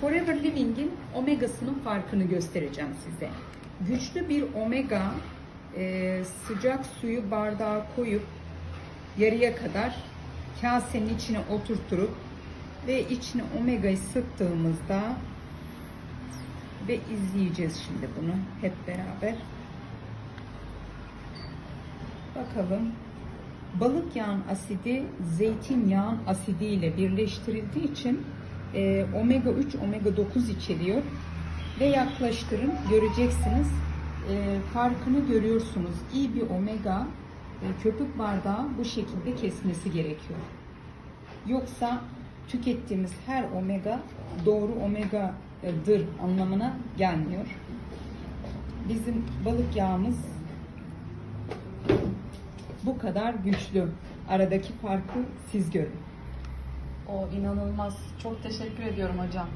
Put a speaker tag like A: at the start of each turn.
A: Forever Living'in omegasının farkını göstereceğim size. Güçlü bir omega e, sıcak suyu bardağa koyup yarıya kadar kasenin içine oturtturup ve içine omegayı sıktığımızda ve izleyeceğiz şimdi bunu hep beraber. Bakalım. Balık yağın asidi zeytinyağın asidi ile birleştirildiği için e, omega 3, omega 9 içeriyor. Ve yaklaştırın göreceksiniz. E, farkını görüyorsunuz. İyi bir omega e, köpük bardağı bu şekilde kesmesi gerekiyor. Yoksa tükettiğimiz her omega doğru omegadır anlamına gelmiyor. Bizim balık yağımız bu kadar güçlü. Aradaki farkı siz görün.
B: O inanılmaz. Çok teşekkür ediyorum hocam.